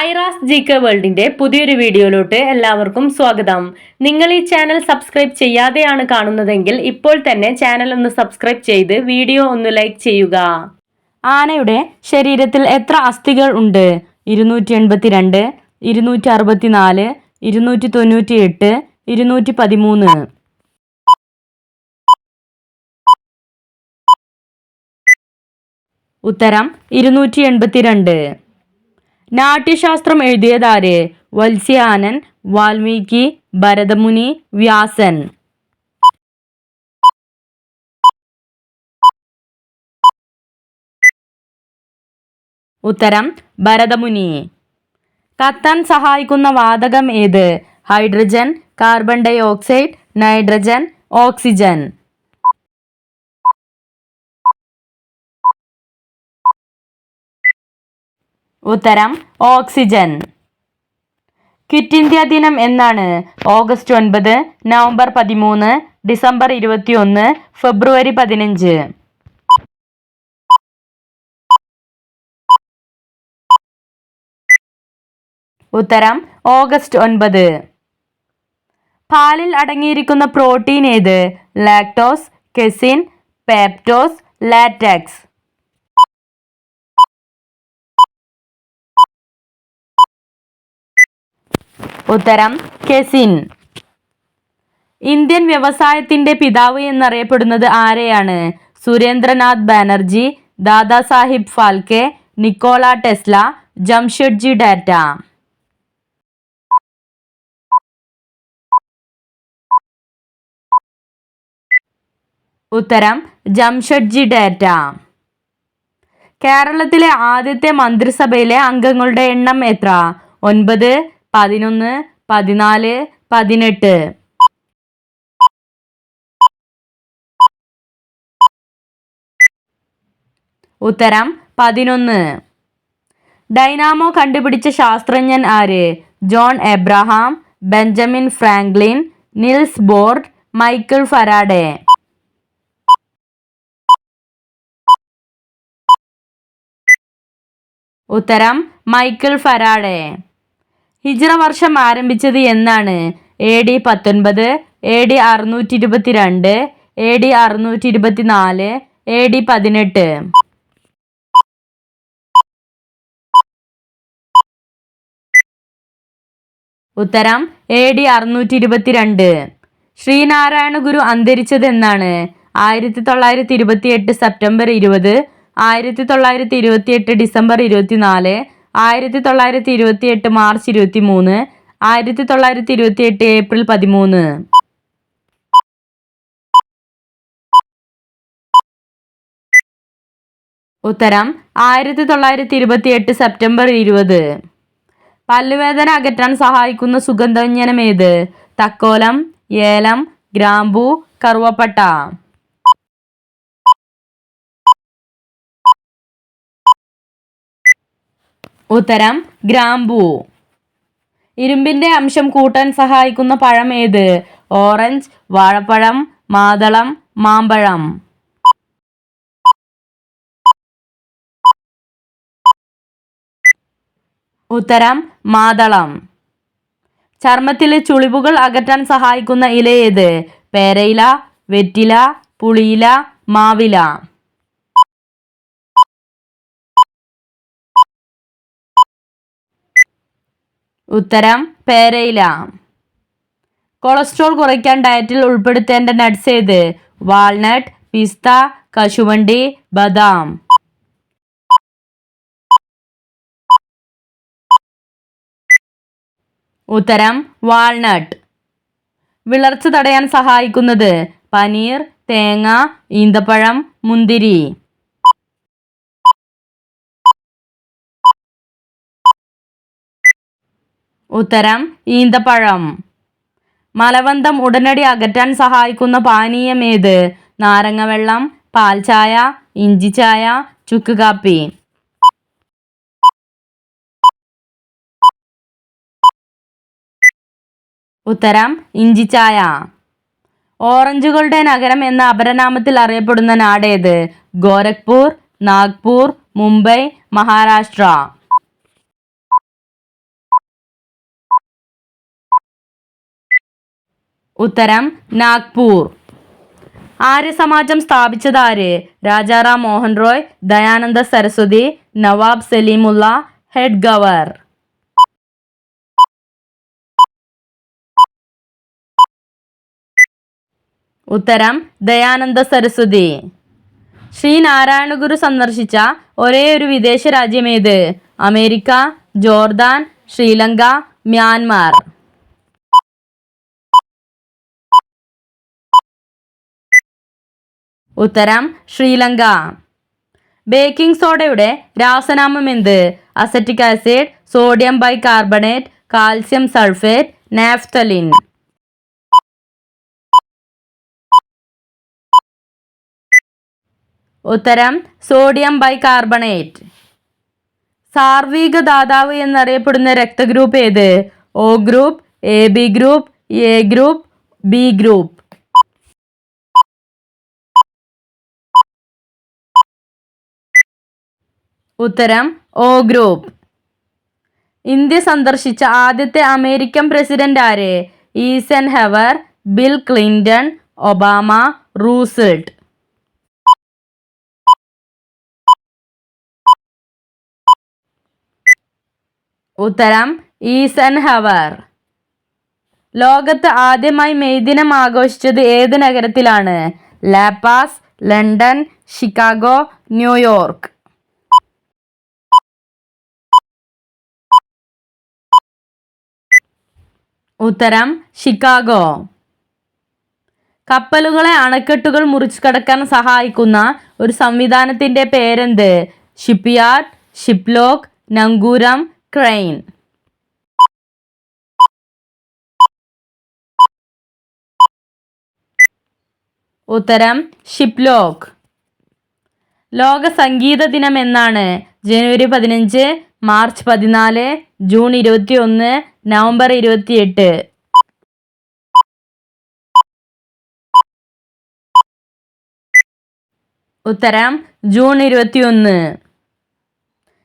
Aira's G K വേൾഡിന്റെ പുതിയൊരു വീഡിയോയിലോട്ട് എല്ലാവർക്കും സ്വാഗതം. നിങ്ങൾ ഈ ചാനൽ സബ്സ്ക്രൈബ് ചെയ്യാതെയാണ് കാണുന്നതെങ്കിൽ ഇപ്പോൾ തന്നെ ചാനൽ ഒന്ന് സബ്സ്ക്രൈബ് ചെയ്ത് വീഡിയോ ഒന്ന് ലൈക്ക് ചെയ്യുക. ആനയുടെ ശരീരത്തിൽ എത്ര അസ്ഥികൾ ഉണ്ട്? ഇരുന്നൂറ്റി എൺപത്തിരണ്ട് ഇരുന്നൂറ്റി അറുപത്തിനാല് ഇരുന്നൂറ്റി തൊണ്ണൂറ്റി എട്ട് ഇരുന്നൂറ്റി പതിമൂന്ന് ഉത്തരം ഇരുന്നൂറ്റി എൺപത്തിരണ്ട് നാട്യശാസ്ത്രം എഴുതിയതാര്? വത്സ്യാനൻ വാൽമീകി ഭരതമുനി വ്യാസൻ. ഉത്തരം ഭരതമുനി. കത്താൻ സഹായിക്കുന്ന വാതകം ഏത്? Hydrogen carbon dioxide nitrogen oxygen. ഉത്തരം ഓക്സിജൻ. ക്വിറ്റ് ഇന്ത്യ ദിനം എന്നാണ് ഓഗസ്റ്റ് ഒൻപത് നവംബർ പതിമൂന്ന് ഡിസംബർ ഇരുപത്തിയൊന്ന് ഫെബ്രുവരി പതിനഞ്ച്. ഉത്തരം ഓഗസ്റ്റ് ഒൻപത്. പാലിൽ അടങ്ങിയിരിക്കുന്ന പ്രോട്ടീൻ ഏത്? Lactose casein peptose latex. ഉത്തരം കെസിൻ. ഇന്ത്യൻ വ്യവസായത്തിന്റെ പിതാവ് എന്നറിയപ്പെടുന്നത് ആരെയാണ്? Surendranath Banerjee Dadasaheb Phalke Nikola Tesla Jamshedji Tata. ഉത്തരം ജംഷഡ്ജി ഡാറ്റ. കേരളത്തിലെ ആദ്യത്തെ മന്ത്രിസഭയിലെ അംഗങ്ങളുടെ എണ്ണം എത്ര? ഒൻപത് പതിനൊന്ന് പതിനാല് പതിനെട്ട്. ഉത്തരം പതിനൊന്ന്. ഡൈനാമോ കണ്ടുപിടിച്ച ശാസ്ത്രജ്ഞൻ ആര്? John Abraham Benjamin Franklin Niels Bohr Michael Faraday ഉത്തരം മൈക്കിൾ ഫരാഡെ ഹിജ്റ വർഷം ആരംഭിച്ചത് എന്നാണ്. എ ഡി പത്തൊൻപത് എ ഡി അറുന്നൂറ്റി ഇരുപത്തിരണ്ട് എ ഡി അറുന്നൂറ്റി ഇരുപത്തിനാല് എ ഡി പതിനെട്ട്. ഉത്തരം എ ഡി അറുന്നൂറ്റി ഇരുപത്തിരണ്ട് ശ്രീനാരായണ ഗുരു അന്തരിച്ചത് എന്നാണ് ആയിരത്തി തൊള്ളായിരത്തി ഇരുപത്തി എട്ട് സെപ്റ്റംബർ ഇരുപത് ആയിരത്തി തൊള്ളായിരത്തി ഇരുപത്തി എട്ട് ഡിസംബർ ഇരുപത്തിനാല് ആയിരത്തി തൊള്ളായിരത്തി ഇരുപത്തി എട്ട് മാർച്ച് ഇരുപത്തി മൂന്ന് ആയിരത്തി തൊള്ളായിരത്തി ഇരുപത്തി എട്ട് ഏപ്രിൽ പതിമൂന്ന്. ഉത്തരം ആയിരത്തി തൊള്ളായിരത്തി ഇരുപത്തി എട്ട് സെപ്റ്റംബർ ഇരുപത്. പല്ലുവേദന അകറ്റാൻ സഹായിക്കുന്ന സുഗന്ധവ്യഞ്ജനം ഏത്? തക്കോലം ഏലം ഗ്രാമ്പു കറുവപ്പട്ട. ഉത്തരം ഗ്രാമ്പൂ. ഇരുമ്പിന്റെ അംശം കൂട്ടാൻ സഹായിക്കുന്ന പഴം ഏത്? ഓറഞ്ച് വാഴപ്പഴം മാതളം മാമ്പഴം. ഉത്തരം മാതളം. ചർമ്മത്തിലെ ചുളിവുകൾ അകറ്റാൻ സഹായിക്കുന്ന ഇല ഏത്? പേരയില വെറ്റില പുളിയില മാവില. ഉത്തരം പേരയില. കൊളസ്ട്രോൾ കുറയ്ക്കാൻ ഡയറ്റിൽ ഉൾപ്പെടുത്തേണ്ട നട്ട്സ് ഏത്? വാൾനട്ട് പിസ്ത കശുവണ്ടി ബദാം. ഉത്തരം വാൾനട്ട് വിളർച്ച തടയാൻ സഹായിക്കുന്നത് പനീർ തേങ്ങ ഈന്തപ്പഴം മുന്തിരി. ഉത്തരം ഈന്തപ്പഴം. മലബന്ധം ഉടനടി അകറ്റാൻ സഹായിക്കുന്ന പാനീയം ഏത്? നാരങ്ങവെള്ളം വെള്ളം പാൽച്ചായ ഇഞ്ചി ചായ ചുക്ക് കാപ്പി. ഉത്തരം ഇഞ്ചി ചായ ഓറഞ്ചുകളുടെ നഗരം എന്ന അപരനാമത്തിൽ അറിയപ്പെടുന്ന നാടേത്? ഗോരഖ്പൂർ നാഗ്പൂർ മുംബൈ മഹാരാഷ്ട്ര. ഉത്തരം നാഗ്പൂർ. ആര്യ സമാജം സ്ഥാപിച്ചത് ആര് രാജാറാം മോഹൻ റോയ് ദയാനന്ദ സരസ്വതി നവാബ് സലീമുള്ള ഹെഡ് ഗവർ. ഉത്തരം ദയാനന്ദ സരസ്വതി. ശ്രീനാരായണ ഗുരു സന്ദർശിച്ച ഒരേ ഒരു വിദേശ രാജ്യമേത് അമേരിക്ക ജോർദാൻ ശ്രീലങ്ക മ്യാൻമാർ. ഉത്തരം ശ്രീലങ്ക. ബേക്കിംഗ് സോഡയുടെ രാസനാമം എന്ത്? Acetic acid sodium bicarbonate calcium sulphate naphthalene. ഉത്തരം സോഡിയം ബൈ കാർബണേറ്റ് സാർവിക ദാതാവ് എന്നറിയപ്പെടുന്ന രക്തഗ്രൂപ്പ് ഏത്? O group A B group A group B group. ഉത്തരം ഓ ഗ്രൂപ്പ്. ഇന്ത്യ സന്ദർശിച്ച ആദ്യത്തെ അമേരിക്കൻ പ്രസിഡന്റ് ആര്? Eisenhower Bill Clinton Obama Roosevelt ഉത്തരം ഈസൻ ഹവർ. ലോകത്ത് ആദ്യമായി മെയ് ദിനം ആഘോഷിച്ചത് ഏത് നഗരത്തിലാണ്? La Paz London Chicago New York. ഉത്തരം ഷിക്കാഗോ കപ്പലുകളെ അണക്കെട്ടുകൾ മുറിച്ചു കടക്കാൻ സഹായിക്കുന്ന ഒരു സംവിധാനത്തിന്റെ പേരെന്ത്? ഷിപ്പ്യാർഡ് ഷിപ്ലോക്ക് നങ്കൂരം ക്രെയിൻ. ഉത്തരം ഷിപ്ലോക്ക് ലോക സംഗീത ദിനം എന്നാണ് ജനുവരി പതിനഞ്ച് മാർച്ച് പതിനാല് ജൂൺ ഇരുപത്തി ഒന്ന് നവംബർ ഇരുപത്തിയെട്ട്. ഉത്തരം ജൂൺ ഇരുപത്തിയൊന്ന്.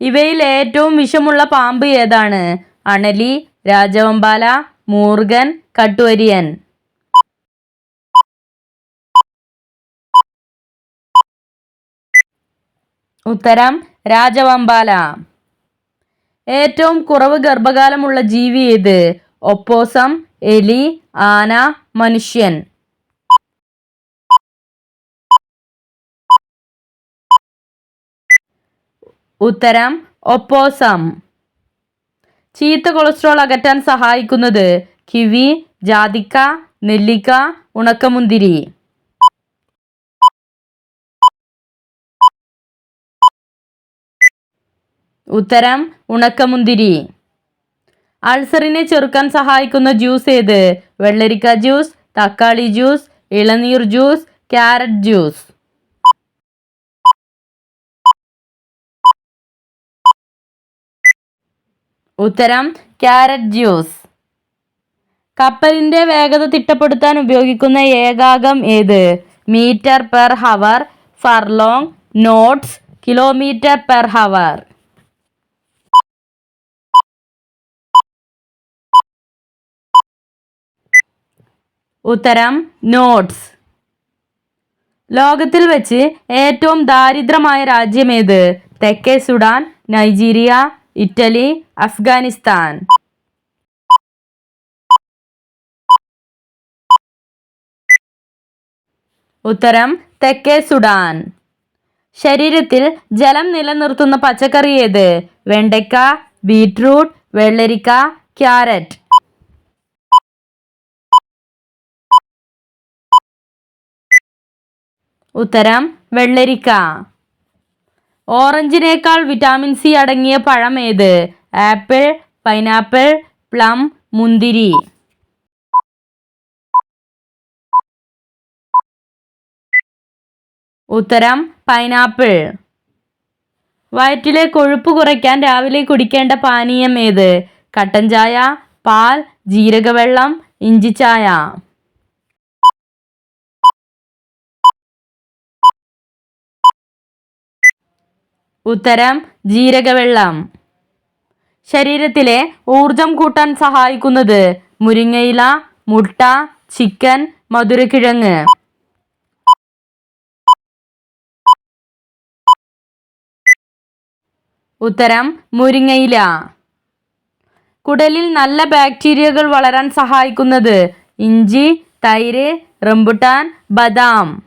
ഇവയിൽ ഏറ്റവും വിഷമുള്ള പാമ്പ് ഏതാണ്? അണലി രാജവമ്പാല മൂർഗൻ കട്ടുവരിയൻ. ഉത്തരം രാജവമ്പാല. ഏറ്റവും കുറവ് ഗർഭകാലമുള്ള ജീവി ഏത്? ഒപ്പോസം എലി ആന മനുഷ്യൻ. ഉത്തരം ഒപ്പോസം. ചീത്ത കൊളസ്ട്രോൾ അകറ്റാൻ സഹായിക്കുന്നത് കിവി ജാതിക്ക നെല്ലിക്ക ഉണക്കമുന്തിരി. ഉത്തരം ഉണക്കമുന്തിരി. അൾസറിനെ ചെറുക്കാൻ സഹായിക്കുന്ന ജ്യൂസ് ഏത്? വെള്ളരിക്ക ജ്യൂസ് തക്കാളി ജ്യൂസ് ഇളനീർ ജ്യൂസ് ക്യാരറ്റ് ജ്യൂസ്. ഉത്തരം ക്യാരറ്റ് ജ്യൂസ്. കപ്പലിന്റെ വേഗത തിട്ടപ്പെടുത്താൻ ഉപയോഗിക്കുന്ന ഏകാകം ഏത്? Metre per hour furlong knots kilometre per hour. ഉത്തരം നോട്ട്സ് ലോകത്തിൽ വെച്ച് ഏറ്റവും ദാരിദ്ര്യമായ ഏത്? തെക്കേ സുഡാൻ നൈജീരിയ ഇറ്റലി അഫ്ഗാനിസ്ഥാൻ. ഉത്തരം തെക്കേ സുഡാൻ. ശരീരത്തിൽ ജലം നിലനിർത്തുന്ന പച്ചക്കറി ഏത്? വെണ്ടയ്ക്ക ബീട്രൂട്ട് വെള്ളരിക്ക ക്യാരറ്റ്. ഉത്തരം വെള്ളരിക്ക. ഓറഞ്ചിനേക്കാൾ വിറ്റാമിൻ സി അടങ്ങിയ പഴം ഏത്? ആപ്പിൾ പൈനാപ്പിൾ പ്ലം മുന്തിരി. ഉത്തരം പൈനാപ്പിൾ. വയറ്റിലെ കൊഴുപ്പ് കുറയ്ക്കാൻ രാവിലെ കുടിക്കേണ്ട പാനീയം ഏത്? കട്ടൻ ചായ പാൽ ജീരകവെള്ളം ഇഞ്ചിച്ചായ ഉത്തരം ജീരകവെള്ളം. ശരീരത്തിലെ ഊർജം കൂട്ടാൻ സഹായിക്കുന്നത് മുരിങ്ങയില മുട്ട ചിക്കൻ മധുരക്കിഴങ്ങ്. ഉത്തരം മുരിങ്ങയില. കുടലിൽ നല്ല ബാക്ടീരിയകൾ വളരാൻ സഹായിക്കുന്നത് ഇഞ്ചി തൈര് റംബുട്ടാൻ ബദാം.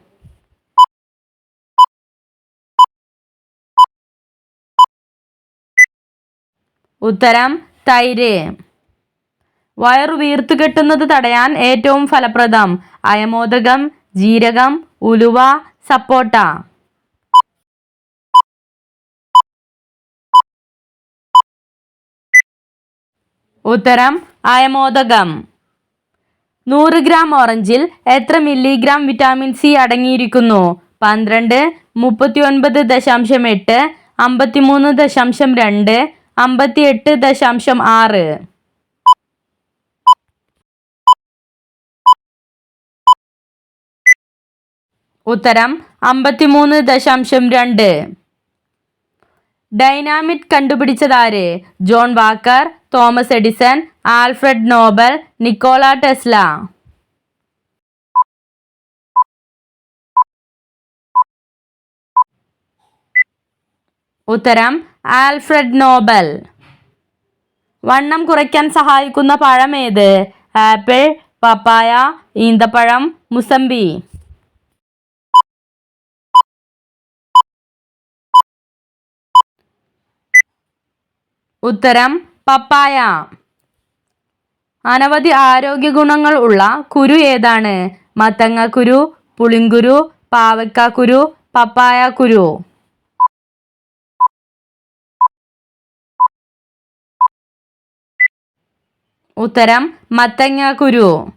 ഉത്തരം തൈര്. വയറു വീർത്തു കെട്ടുന്നത് തടയാൻ ഏറ്റവും ഫലപ്രദം. അയമോദകം ജീരകം ഉലുവ സപ്പോട്ട. ഉത്തരം അയമോദകം. നൂറ് ഗ്രാം ഓറഞ്ചിൽ എത്ര മില്ലിഗ്രാം വിറ്റാമിൻ സി അടങ്ങിയിരിക്കുന്നു? പന്ത്രണ്ട് മുപ്പത്തി ഒൻപത് ദശാംശം എട്ട് അമ്പത്തിമൂന്ന് ദശാംശം രണ്ട് അമ്പത്തി എട്ട് ദശാംശം ആറ്. ഉത്തരം അമ്പത്തിമൂന്ന് ദശാംശം രണ്ട്. Dynamite കണ്ടുപിടിച്ചതാര്? John Walker Thomas Edison Alfred Nobel Nikola Tesla. ഉത്തരം ആൽഫ്രഡ് നോബൽ. വണ്ണം കുറയ്ക്കാൻ സഹായിക്കുന്ന പഴം ഏത് ആപ്പിൾ പപ്പായ ഈന്തപ്പഴം മുസമ്പി. ഉത്തരം പപ്പായ. അനവധി ആരോഗ്യ ഗുണങ്ങൾ ഉള്ള കുരു ഏതാണ്? മത്തങ്ങ കുരു പുളിങ്കുരു പാവക്ക കുരു പപ്പായ കുരു ഉത്തരം മത്തങ്ങ കുരു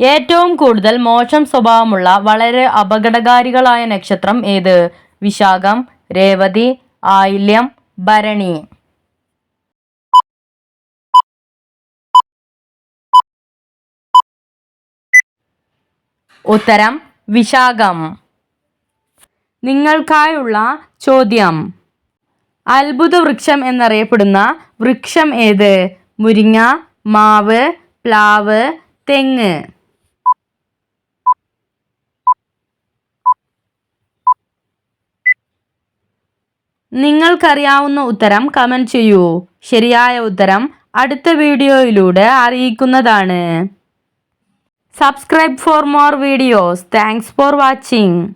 ഏറ്റവും കൂടുതൽ മോശം സ്വഭാവമുള്ള വളരെ അപകടകാരികളായ നക്ഷത്രം ഏത്? വിശാഖം രേവതി ആയില്യം ഭരണി. ഉത്തരം വിശാഖം. നിങ്ങൾക്കായുള്ള ചോദ്യം. അത്ഭുത വൃക്ഷം എന്നറിയപ്പെടുന്ന വൃക്ഷം ഏത്? മുരിങ്ങ മാവ് പ്ലാവ് തെങ്ങ്. നിങ്ങൾക്കറിയാവുന്ന ഉത്തരം കമന്റ് ചെയ്യൂ. ശരിയായ ഉത്തരം അടുത്ത വീഡിയോയിലൂടെ അറിയിക്കുന്നതാണ്. Subscribe for more videos. Thanks for watching.